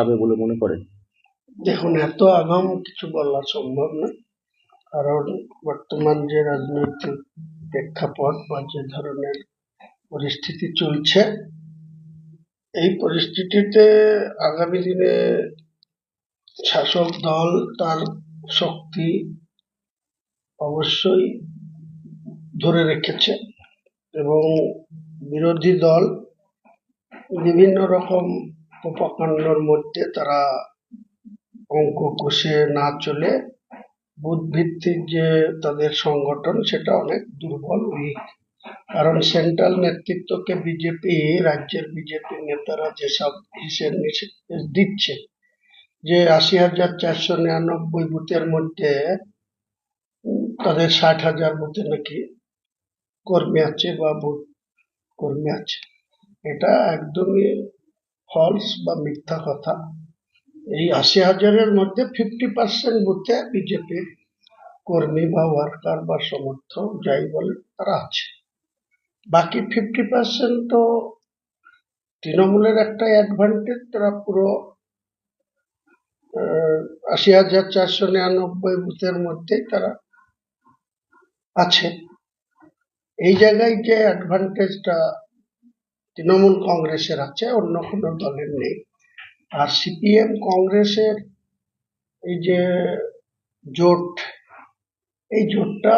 হবে বলে মনে করেন? দেখুন, এত আগাম কিছু বলা সম্ভব না। কারণ বর্তমান যে রাজনৈতিক প্রেক্ষাপট বা যে ধরনের পরিস্থিতি চলছে, এই পরিস্থিতিতে আগামী দিনে শাসক দল তার শক্তি অবশ্যই ধরে রেখেছে এবং বিরোধী দল বিভিন্ন রকম উপকাণ্ডর মধ্যে তারা অঙ্ক কষে না চলে বুথ ভিত্তিক যে তাদের সংগঠন, সেটা অনেক দুর্বল উইক কারণ সেন্ট্রাল নেতৃত্বকে বিজেপি রাজ্যের বিজেপি নেতারা যেসব হিসেব নিষেধ দিচ্ছে যে আশি হাজার চারশো নিরানব্বই বুথের মধ্যে তাদের ষাট হাজার বুথে নাকি কর্মী আছে বা বুথ কর্মী আছে, এটা একদমই ফলস বা মিথ্যা কথা। এই আশি হাজারের মধ্যে ফিফটি পার্সেন্ট বুথে বিজেপির কর্মী বা ওয়ার্কার বা সমর্থক যাই বলে তারা আছে। বাকি ফিফটি পার্সেন্ট তো তৃণমূলের একটা অ্যাডভান্টেজ তারা পুরো আশি হাজার চারশো নিরানব্বই বুথের মধ্যেই তারা আছে। এই জায়গায় যে অ্যাডভান্টেজটা তৃণমূল কংগ্রেসের আছে, অন্য কোনো দলের নেই। আর সিপিএম কংগ্রেসের এই যে জোট, এই জোটটা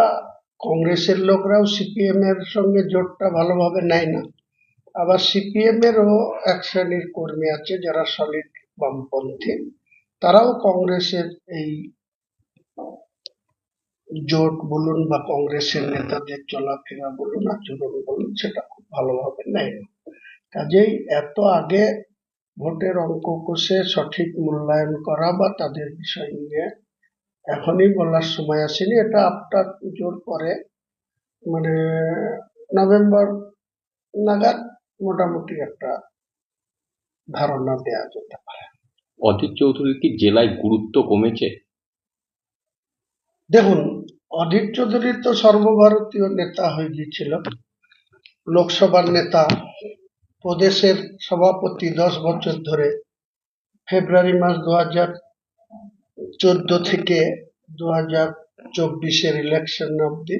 কংগ্রেসের লোকরাও সিপিএম এর সঙ্গে জোটটা ভালোভাবে নেয় না। আবার সিপিএম এরও এক শ্রেণির কর্মী আছে যারা সলিড বামপন্থী। তারাও কংগ্রেসের এই জোট বলুন বা কংগ্রেসের নেতাদের চলাফেরা বলুন আচরণ বলুন সেটা খুব ভালোভাবে নেয় না। কাজেই এত আগে ভোটের অঙ্ক কষে সঠিক মূল্যায়ন করা বা তাদের বিষয় নিয়ে এখনই বলার সময় আসেনি এটা আফটার পুজোর পরে মানে নভেম্বর নাগাদ মোটামুটি একটা ধারণা দেওয়া যেতে পারে। অধীর চৌধুরীর কি জেলায় গুরুত্ব কমেছে? দেখুন অধীর চৌধুরী তো সর্বভারতীয় নেতা হয়ে গিয়েছিল লোকসভার নেতা প্রদেশের সভাপতি দশ বছর ধরে ফেব্রুয়ারি মাস দু হাজার চোদ্দ থেকে দু হাজার চব্বিশের ইলেকশন অব্দি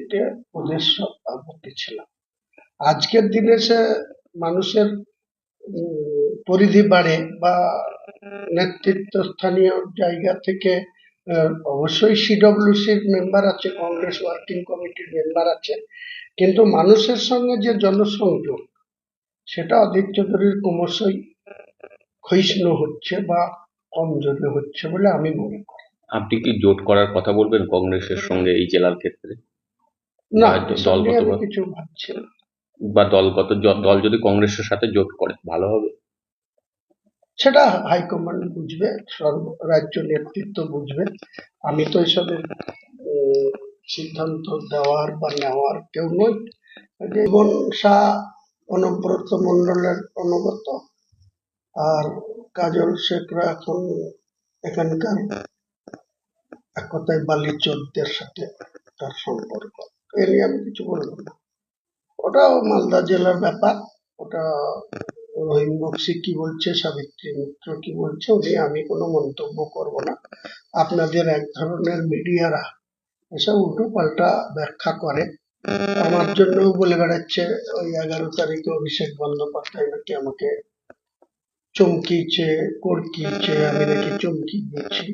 প্রদেশ সভাপতি ছিল আজকের দিনে সে মানুষের পরিধি বাড়ে বা নেতৃত্ব স্থানীয় জায়গা থেকে অবশ্যই সিডব্লিউসির মেম্বার আছে কংগ্রেস ওয়ার্কিং কমিটির মেম্বার আছে, কিন্তু মানুষের সঙ্গে যে জনসংযোগ সেটা অধীর চৌধুরীর ক্রমশই ক্ষয়িষ্ণু হচ্ছে বা কমজোরি হচ্ছে বলে আমি মনে করি। আপনি কি জোট করার কথা বলবেন কংগ্রেসের সঙ্গে এই জেলার ক্ষেত্রে? না দলগতভাবে। কিছু ভাবছি না। বা দলগত দল যদি কংগ্রেসের সাথে জোট করে ভালো হবে? সেটা হাইকমান্ড বুঝবে সর্ব রাজ্য নেতৃত্ব বুঝবে। আমি তো এসবের সিদ্ধান্ত দেওয়ার বা নেওয়ার কেউ নই। জীবন শাহ অনুব্রত মন্ডলের অনুগত আর কাজল শেখরা এখন এখানকার এক কথায় বালি চোদ্দের সাথে তার সম্পর্ক। এ নিয়ে আমি কিছু বলব না। ওটাও মালদা জেলার ব্যাপার। ওটা রহিম বক্সি কি বলছে, সাবিত্রী মিত্র কি বলছে, উনি আমি কোনো মন্তব্য করব না। আপনাদের এক ধরনের মিডিয়ারা এসব উল্টো পাল্টা ব্যাখ্যা করে। আমার জন্য বলে বেড়াচ্ছে, ওই এগারো তারিখে অভিষেক বন্দ্যোপাধ্যায় নাকি আমাকে চমকিয়েছে কড়কিয়েছে আমি নাকি চমকি দিয়েছি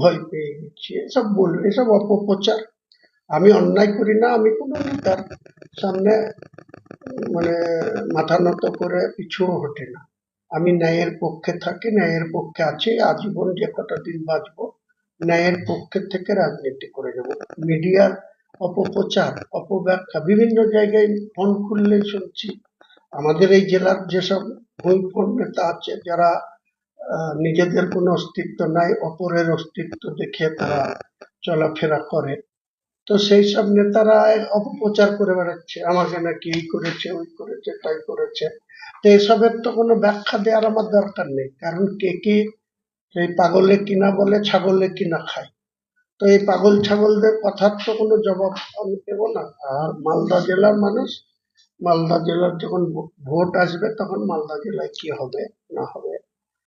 ভয় পেয়ে গেছি, এসব বলবে এসব অপপ্রচার আমি অন্যায় করি না, আমি কোনো নেতার সামনে মানে মাথা নত করে পিছুও হটে না। আমি ন্যায়ের পক্ষে থাকি, ন্যায়ের পক্ষে আছি, আজীবন যে কটা দিন বাঁচবো, ন্যায়ের পক্ষে থেকে রাজনীতি করে যাব মিডিয়ার অপপ্রচার, অপব্যাখ্যা, বিভিন্ন জায়গায় ফোন খুললেই শুনছি। আমাদের এই জেলার যেসব ভূমিফোন নেতা আছে, যারা নিজেদের কোনো অস্তিত্ব নাই, অপরের অস্তিত্ব দেখে তারা চলাফেরা করে। তো সেই সব নেতারা অপপ্রচার করে বেড়াচ্ছে। আমাকে নাকি এই করেছে, ওই করেছে, তাই করেছে। তো এসবের তো কোনো ব্যাখ্যা দেওয়ার আমার দরকার নেই। কারণ কে কে সেই পাগলে কিনা বলে, ছাগলে কিনা খায়। তো এই পাগল ছাগলদের কথার তো কোনো জবাব আমি দেবো না। আর মালদা জেলার মানুষ, মালদা জেলার যখন ভোট আসবে তখন মালদা জেলায় কি হবে, না হবে?